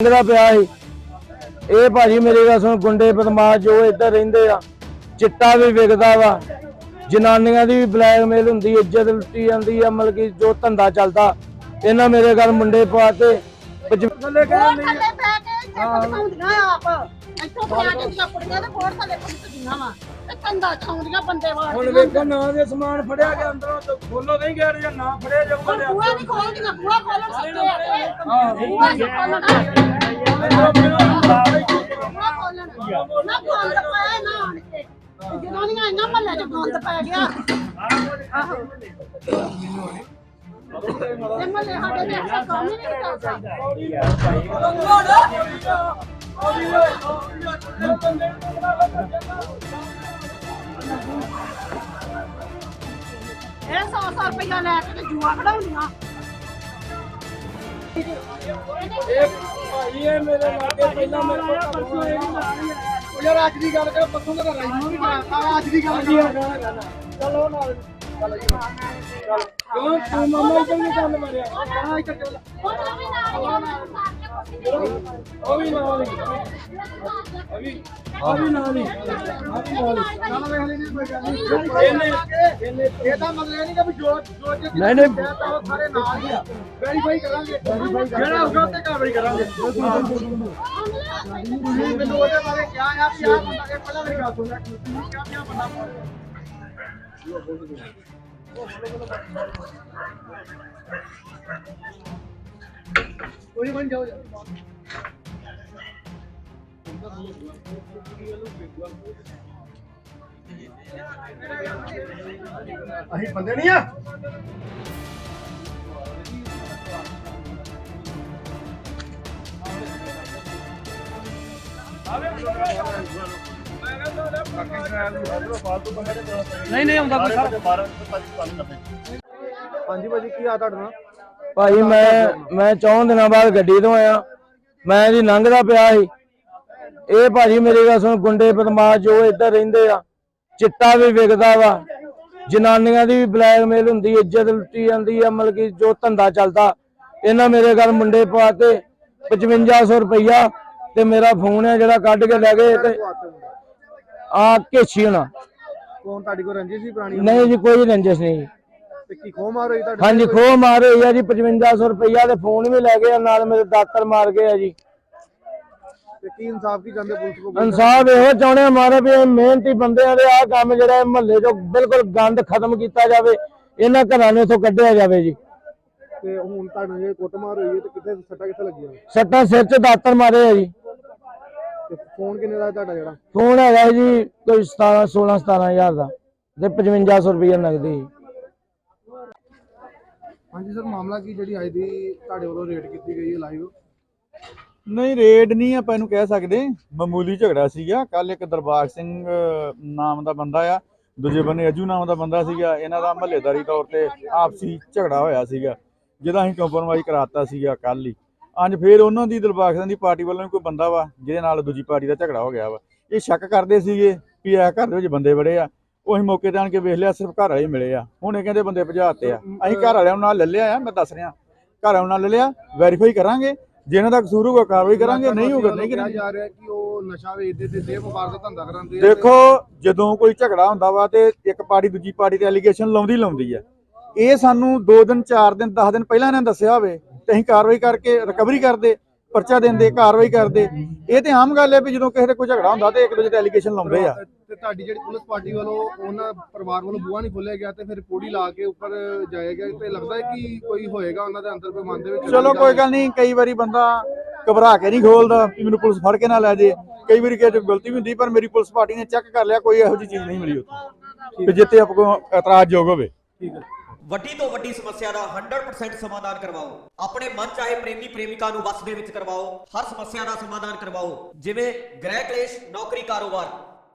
ਲੰਘਦਾ ਪਿਆ ਸੀ। ਇਹ ਭਾਜੀ ਮੇਰੀ ਗੱਲ ਸੁਣ ਗੁੰਡੇ ਬਦਮਾਸ਼ ਜੋ ਇੱਧਰ ਰਹਿੰਦੇ ਆ ਚਿੱਟਾ ਵੀ ਵਿਕਦਾ ਵਾ। ਜਨਾਨੀਆਂ ਦੀ ਵੀ ਬਲੈਕਮੇਲ ਹੁੰਦੀ ਇੱਜ਼ਤ ਲੁੱਟੀ ਜਾਂਦੀ ਆ ਮਤਲਬ ਕਿ ਜੋ ਧੰਦਾ ਚੱਲਦਾ। ਇਹਨਾਂ ਮੇਰੇ ਘਰ ਮੁੰਡੇ ਪਾ ਕੇ ਪਚ- ਉਹ ਥੱਲੇ ਬਹਿ ਕੇ ਇੱਥੇ ਪਕਾਉਂਦੀਆਂ ਆਪ। ਇੱਥੋਂ ਬਣਾ ਕੇ ਦੀਆਂ ਕੁੜੀਆਂ ਦੇ ਬੋਰ ਥੱਲੇ ਪਕਾਉਂਦੀਆਂ ਵਾ। ਤੇ ਕੰਦਾ ਛਾਉਂਦੀਆਂ ਬੰਦੇ ਵਾੜ ਹੁਣ ਵੇਖੋ ਨਾ ਦੇ ਸਮਾਨ ਫੜਿਆ ਗਿਆ ਅੰਦਰੋਂ ਤੇ ਖੋਲੋ ਨਹੀਂ ਗਿਆ ਜਾਂ ਨਾ ਫੜਿਆ ਜਾਊਗਾ ਤੇ ਬੂਆ ਇੰਨਾ ਮਹੱਲੇ 'ਚ ਗੰਦ ਪੈ ਗਿਆ ਆਹੋ ਇਹ ਮਹੱਲੇ ਸਾਡੇ ਨੇ ਐਸਾ ਕੰਮ ਹੀ ਨਹੀਂ ਕਰਦਾ ਇਹ 100 100 ਰੁਪਇਆ ਲੈ ਕੇ ਤੇ ਜੂਆ ਖੜਾਉਂਦੀਆਂ ਇਹ ਭਾਈ ਇਹ ਮੇਰੇ ਲਾਗੇ ਪਹਿਲਾਂ ਮੇਰੇ ਕੋਲ ਪਰਸੋਂ ਇਹ ਵੀ ਨਾਲ ਉਹ ਯਾਰ ਅੱਜ ਦੀ ਗੱਲ ਕਰ ਪਰਸੋਂ ਦਾ ਰਾਈ ਵੀ ਕਰਾ ਅੱਜ ਦੀ ਗੱਲ ਕਰ। ਚਲੋ ਨਾਲ। ਚੱਲ ਜੀ। ਚੱਲ। ਕਿਉਂ ਤੂੰ ਮਾਮਾ ਇੱਧਰ ਨਹੀਂ ਕੰਮ ਮਾਰਿਆ। ਆ ਇੱਧਰ ਚੱਲ। ਉਹ ਵੀ ਨਾਲ ਹੀ ਉਹ ਵੀ ਉਹ ਵੀ ਨਾਲ ਹੀ ਆ ਵੀ ਨਾਲ ਹੀ ਚੱਲ ਵੇਖ ਲਈ ਕੋਈ ਗੱਲ ਨਹੀਂ ਇਹਨੇ ਇਹਨੇ ਇਹਦਾ ਮਤਲਬ ਇਹ ਨਹੀਂ ਕਿ ਵੀ ਜੋ ਜੋ ਜੇ ਨਹੀਂ ਨਹੀਂ ਉਹ ਸਾਰੇ ਨਾਲ ਹੀ ਆ ਵੈਰੀਫਾਈ ਕਰਾਂਗੇ ਜਿਹੜਾ ਹੋਊਗਾ ਤੇ ਕਾਰਵਾਈ ਕਰਾਂਗੇ ਤੁਸੀਂ ਮੈਨੂੰ ਉਹਦੇ ਬਾਰੇ ਕਿਹਾ ਆ ਵੀ ਆਹ ਬੰਦਾ ਇਹ ਪਹਿਲਾਂ ਮੇਰੀ ਗੱਲ ਸੁਣ ਲੈ ਤੁਸੀਂ ਕਿਹਾ ਵੀ ਆਹ ਬੰਦਾ ਕੋਈ ਬਣ ਜਾਓ ਅਸੀਂ ਬੰਦੇ ਨਹੀਂ ਆ। ਨਹੀਂ ਨਹੀਂ ਆਉਂਦਾ ਕੋਈ ਸਰ। ਹਾਂਜੀ ਭਾਜੀ ਕੀ ਆ ਤੁਹਾਡਾ ਨਾਮ? ਭਾਈ ਮੈਂ ਮੈਂ ਚੌਂ ਦਿਨਾਂ ਬਾਅਦ ਗੱਡੀ ਤੋਂ ਆਇਆ। ਮੈਂ ਇਹਦੀ ਲੰਘਦਾ ਪਿਆ ਸੀ। ਇਹ ਭਾਜੀ ਮੇਰੀ ਗੱਲ ਸੁਣ ਗੁੰਡੇ ਬਦਮਾਸ਼ ਜੋ ਇੱਧਰ ਰਹਿੰਦੇ ਆ ਚਿੱਟਾ ਵੀ ਵਿਕਦਾ ਵਾ ਜਨਾਨੀਆਂ ਦੀ ਵੀ ਬਲੈਕਮੇਲ ਹੁੰਦੀ ਇੱਜ਼ਤ ਲੁੱਟੀ ਜਾਂਦੀ ਆ ਮਤਲਬ ਕਿ ਜੋ ਧੰਦਾ ਚੱਲਦਾ। ਇਹਨਾਂ ਮੇਰੇ ਘਰ ਮੁੰਡੇ ਪਾ ਕੇ 5500 ਰੁਪਈਆ ਤੇ ਮੇਰਾ ਫੋਨ ਹੈ ਜਿਹੜਾ ਕੱਢ ਕੇ ਲੈ ਗਏ ਤੇ ਆ ਘੇਛੀ ਹੋਣਾ। ਕੌਣ ਤੁਹਾਡੀ ਕੋਲ ਰੰਜਿਸ਼ ਸੀ ਪੁਰਾਣੀ? ਨਹੀਂ ਜੀ ਕੋਈ ਰੰਜਿਸ਼ ਨਹੀਂ। ਤੇ ਕੀ ਖੋ ਮਾਰ ਹੋਈ ਤੁਹਾਡੇ? ਹਾਂਜੀ ਖੋਹ ਮਾਰੇ ਆ ਜੀ 5500 ਰੁਪਈਆ ਤੇ ਫੋਨ ਵੀ ਲੈ ਗਏ ਨਾਲ ਮੇਰੇ ਦਾਤਰ ਮਾਰ ਗਏ ਆ ਜੀ। ਤੇ ਕੀ ਇਨਸਾਫ ਕੀ ਚਾਹੁੰਦੇ ਪੁਲਿਸ ਕੋਲ? ਇਨਸਾਫ ਇਹੋ ਚਾਹੁੰਦੇ ਆ ਮਾਰੇ ਵੀ ਇਹ ਮਿਹਨਤੀ ਬੰਦਿਆਂ ਦੇ ਆ ਕੰਮ ਜਿਹੜਾ ਮਹੱਲੇ ਚੋਂ ਬਿਲਕੁਲ ਗੰਦ ਖਤਮ ਕੀਤਾ ਜਾਵੇ ਇਹਨਾਂ ਘਰਾਂ ਨੂੰ ਇਥੋਂ ਕੱਢਿਆ ਜਾਵੇ ਜੀ। ਤੇ ਹੁਣ ਤੁਹਾਨੂੰ ਜੇ ਕੁੱਟ ਮਾਰ ਹੋਈ ਹੈ ਤੇ ਕਿੱਥੇ ਸੱਟਾਂ ਕਿੱਥੇ ਲੱਗੀਆਂ? ਸੱਟਾਂ ਸਿਰ 'ਚ ਦਾਤਰ ਮਾਰੇ ਆ ਜੀ। ਤੇ ਫੋਨ ਕਿੰਨੇ ਦਾ ਤੁਹਾਡਾ ਜਿਹੜਾ? ਫੋਨ ਹੈਗਾ ਜੀ ਕੋਈ 17 16 17000 ਦਾ ਤੇ 5500 ਰੁਪਈਆ ਨਗਦੀ। ਹਾਂਜੀ ਸਰ ਮਾਮਲਾ ਕੀ ਜਿਹੜੀ ਅੱਜ ਦੀ ਤੁਹਾਡੇ ਵੱਲੋਂ ਰੇਡ ਕੀਤੀ ਗਈ ਹੈ ਲਾਈਵ ਨਹੀਂ, ਰੇਡ ਨਹੀਂ ਆਪਾਂ ਇਹਨੂੰ ਕਹਿ ਸਕਦੇ। ਮਾਮੂਲੀ ਝਗੜਾ ਸੀਗਾ। ਕੱਲ ਇੱਕ ਦਰਬਾਰ ਸਿੰਘ ਨਾਮ ਦਾ ਬੰਦਾ ਆ। ਦੂਜੇ ਬੰਨੇ ਅਜੂ ਨਾਮ ਦਾ ਬੰਦਾ ਸੀਗਾ। ਇਹਨਾਂ ਦਾ ਮਹੱਲੇਦਾਰੀ ਤੌਰ ਤੇ ਆਪਸੀ ਝਗੜਾ ਹੋਇਆ ਸੀਗਾ। ਜਿਹਦਾ ਅਸੀਂ ਕੰਪਰੋਮਾਈਜ਼ ਕਰਾਤਾ ਸੀਗਾ ਕੱਲ ਹੀ। ਅੱਜ ਫੇਰ ਉਹਨਾਂ ਦੀ ਦਿਲਬਾਗ ਸਿੰਘ ਦੀ ਪਾਰਟੀ ਵੱਲੋਂ ਵੀ ਕੋਈ ਬੰਦਾ ਵਾ, ਜਿਹਦੇ ਨਾਲ ਦੂਜੀ ਪਾਰਟੀ ਦਾ ਝਗੜਾ ਹੋ ਗਿਆ ਵਾ। ਇਹ ਸ਼ੱਕ ਕਰਦੇ ਸੀਗੇ ਵੀ ਇਹ ਘਰ ਦੇ ਵਿੱਚ ਬੰਦੇ ਬੜੇ ਆ। ਉਹ ਅਸੀਂ ਮੌਕੇ ਤੇ ਆਣ ਕੇ ਵੇਖ ਲਿਆ, ਸਿਰਫ ਘਰ ਵਾਲੇ ਮਿਲੇ ਆ। ਹੁਣ ਇਹ ਕਹਿੰਦੇ ਬੰਦੇ ਭਜਾਤੇ ਆ। ਅਸੀਂ ਘਰ ਵਾਲਿਆਂ ਨਾਲ ਲੈ ਲਿਆ ਆ, ਮੈਂ ਦੱਸ ਰਿਹਾ। ਘਰ ਵਾਲਿਆਂ ਨਾਲ ਲੈ ਲਿਆ ਵੈਰੀਫਾਈ ਕਰਾਂਗੇ। ਜੇ ਇਹਨਾਂ ਦਾ ਕਸੂਰ ਹੋਊਗਾ ਕਾਰਵਾਈ ਕਰਾਂਗੇ ਨਹੀਂ ਹੋਊਗਾ ਨਹੀਂ ਕਿਹਾ ਕਰਾਂਗੇ। ਜਾ ਰਿਹਾ ਕਿ ਉਹ ਨਸ਼ਾ ਵੇਚਦੇ ਤੇ ਦੇਹ ਵਪਾਰ ਦਾ ਧੰਦਾ ਕਰਾਉਂਦੇ ਆ ਦੇਖੋ ਜਦੋਂ ਕੋਈ ਝਗੜਾ ਹੁੰਦਾ ਵਾ ਤੇ ਇੱਕ ਪਾਰਟੀ ਦੂਜੀ ਪਾਰਟੀ ਤੇ ਐਲੀਗੇਸ਼ਨ ਲਾਉਂਦੀ ਲਾਉਂਦੀ ਆ। ਇਹ ਸਾਨੂੰ 2 ਦਿਨ 4 ਦਿਨ 10 ਦਿਨ ਪਹਿਲਾਂ ਇਹਨਾਂ ਨੇ ਦੱਸਿਆ ਹੋਵੇ ਤੇ ਅਸੀਂ ਕਾਰਵਾਈ ਕਰਕੇ ਰਿਕਵਰੀ ਕਰਦੇ ਪਰਚਾ ਦਿੰਦੇ ਕਾਰਵਾਈ ਕਰਦੇ। ਇਹ ਤੇ ਆਮ ਗੱਲ ਹੈ ਵੀ ਜਦੋਂ ਕਿਸੇ ਦੇ ਕੋਈ ਝਗੜਾ ਹੁੰਦਾ ਤੇ ਇੱਕ ਦੂਜੇ ਤੇ ਐਲੀਗੇਸ਼ਨ ਲਾਉਂਦੇ ਆ। ਤੇ ਤੁਹਾਡੀ ਜਿਹੜੀ ਪੁਲਿਸ ਪਾਰਟੀ ਵੱਲੋਂ ਉਹਨਾਂ ਪਰਿਵਾਰ ਵੱਲੋਂ ਬੂਹਾ ਨਹੀਂ ਖੋਲਿਆ ਗਿਆ ਤੇ ਫਿਰ ਪੌੜੀ ਲਾ ਕੇ ਉੱਪਰ ਜਾਇਆ ਗਿਆ ਤੇ ਲੱਗਦਾ ਹੈ ਕਿ ਕੋਈ ਹੋਏਗਾ ਉਹਨਾਂ ਦੇ ਅੰਦਰ ਕੋਈ ਮਨ ਦੇ ਵਿੱਚ ਚਲੋ ਕੋਈ ਗੱਲ ਨਹੀਂ ਕਈ ਵਾਰੀ ਬੰਦਾ ਘਬਰਾ ਕੇ ਨਹੀਂ ਖੋਲਦਾ ਵੀ ਮੈਨੂੰ ਪੁਲਿਸ ਫੜ ਕੇ ਨਾ ਲੈ ਜੇ ਕਈ ਵਾਰੀ ਕਿਸੇ ਤੋਂ ਗਲਤੀ ਵੀ ਹੁੰਦੀ ਪਰ ਮੇਰੀ ਪੁਲਿਸ ਪਾਰਟੀ ਨੇ ਚੈੱਕ ਕਰ ਲਿਆ ਕੋਈ ਇਹੋ ਜਿਹੀ ਚੀਜ਼ ਨਹੀਂ ਮਿਲੀ ਉੱਥੇ। ਕਿ ਜਿੱਤੇ ਆਪ ਕੋ ਇਤਰਾਜ਼ਯੋਗ ਹੋਵੇ। ਵੱਡੀ ਤੋਂ ਵੱਡੀ ਸਮੱਸਿਆ ਦਾ 100% ਸਮਾਧਾਨ ਕਰਵਾਓ। ਆਪਣੇ ਮਨ ਚਾਹੇ ਪ੍ਰੇਮੀ ਪ੍ਰੇਮਿਕਾ ਨੂੰ ਵਸ ਦੇ ਵਿੱਚ ਕਰਵਾਓ। ਹਰ ਸਮੱਸਿਆ ਦਾ ਸਮਾਧਾਨ ਕਰਵਾਓ। ਜਿਵੇਂ ਗ੍ਰਹਿ ਕਲੇਸ਼ ਨੌਕਰੀ ਕਾਰੋਬਾਰ।